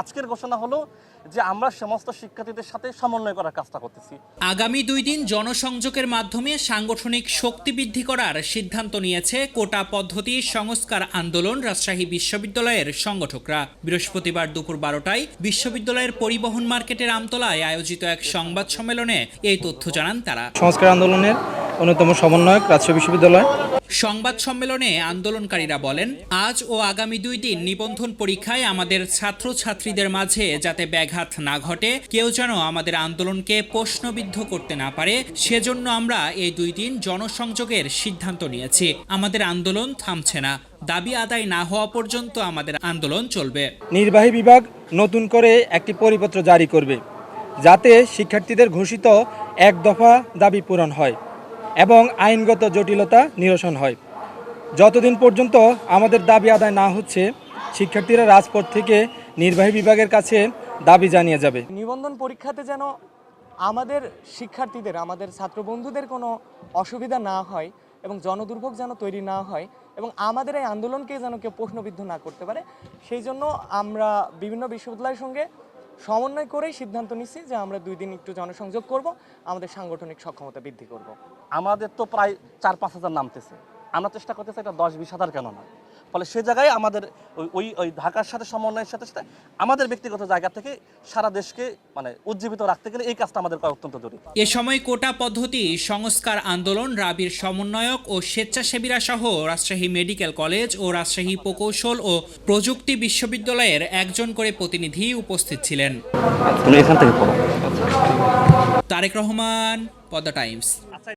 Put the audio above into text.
আজকের ঘোষণা হলো যে আমরা সমস্ত শিক্ষার্থীদের সাথে সমন্বয় করার কাজটা করতেছি। আগামী দুই দিন জনসংযোগের মাধ্যমে সাংগঠনিক শক্তি বৃদ্ধি করার সিদ্ধান্ত নিয়েছে কোটা পদ্ধতি সংস্কার আন্দোলন রাজশাহী বিশ্ববিদ্যালয়ের সংগঠকরা। বৃহস্পতিবার দুপুর বারোটায় বিশ্ববিদ্যালয়ের পরিবহন মার্কেটের আমতলায় আয়োজিত এক সংবাদ সম্মেলনে এই তথ্য জানান তারা। সংস্কার আন্দোলনের অন্যতম সমন্বয়ক রাজশাহী বিশ্ববিদ্যালয়। সংবাদ সম্মেলনে আন্দোলনকারীরা বলেন আজ ও আগামী দুই দিন নিবন্ধন পরীক্ষায় আমাদের ছাত্রছাত্রীদের মাঝে যাতে ব্যাঘাত না ঘটে কেউ যেন আমাদের আন্দোলনকে প্রশ্নবিদ্ধ করতে না পারে সেজন্য আমরা এই দুই দিন জনসংযোগের সিদ্ধান্ত নিয়েছি। আমাদের আন্দোলন থামছে না। দাবি আদায় না হওয়া পর্যন্ত আমাদের আন্দোলন চলবে। নির্বাহী বিভাগ নতুন করে একটি পরিপত্র জারি করবে যাতে শিক্ষার্থীদের ঘোষিত এক দফা দাবি পূরণ হয়। এবং আইনগত জটিলতা নিরসন হয়। যতদিন পর্যন্ত আমাদের দাবি আদায় না হচ্ছে, শিক্ষার্থীরা রাজপথ থেকে নির্বাহী বিভাগের কাছে দাবি জানিয়ে যাবে। নিবন্ধন পরীক্ষাতে যেন আমাদের শিক্ষার্থীদের, আমাদের ছাত্র বন্ধুদের কোনো অসুবিধা না হয় এবং জনদুর্ভোগ যেন তৈরি না হয় এবং আমাদের এই আন্দোলনকে যেন কেউ প্রশ্নবিদ্ধ না করতে পারে, সেই জন্য আমরা বিভিন্ন বিশ্ববিদ্যালয়ের সঙ্গে সমন্বয় করেই সিদ্ধান্ত নিচ্ছি যে আমরা দুই দিন একটু জনসংযোগ করব, আমাদের সাংগঠনিক সক্ষমতা বৃদ্ধি করব। আমাদের তো প্রায় চার পাঁচ হাজার নামতেছে। আমরা চেষ্টা করতেছি এটা দশ বিশ হাজার কেন না। ফলে সে জায়গায় আমাদের ওই ওই ঢাকার সাথে সমন্বয়ের সাথে সাথে আমাদের ব্যক্তিগত জায়গা থেকে সারা দেশকে মানে উজ্জীবিত রাখতে গেলে এই কাজটা আমাদের করা অত্যন্ত জরুরি। এ সময় কোটা পদ্ধতি সংস্কার আন্দোলন রাবির সমন্বয়ক ও স্বেচ্ছাসেবীরা সহ রাজশাহী মেডিকেল কলেজ ও রাজশাহী প্রকৌশল ও প্রযুক্তি বিশ্ববিদ্যালয়ের একজন করে প্রতিনিধি উপস্থিত ছিলেন। তুমি এখান থেকে পড়ো। তারেক রহমান পদ্মা টাইমস। আচ্ছা।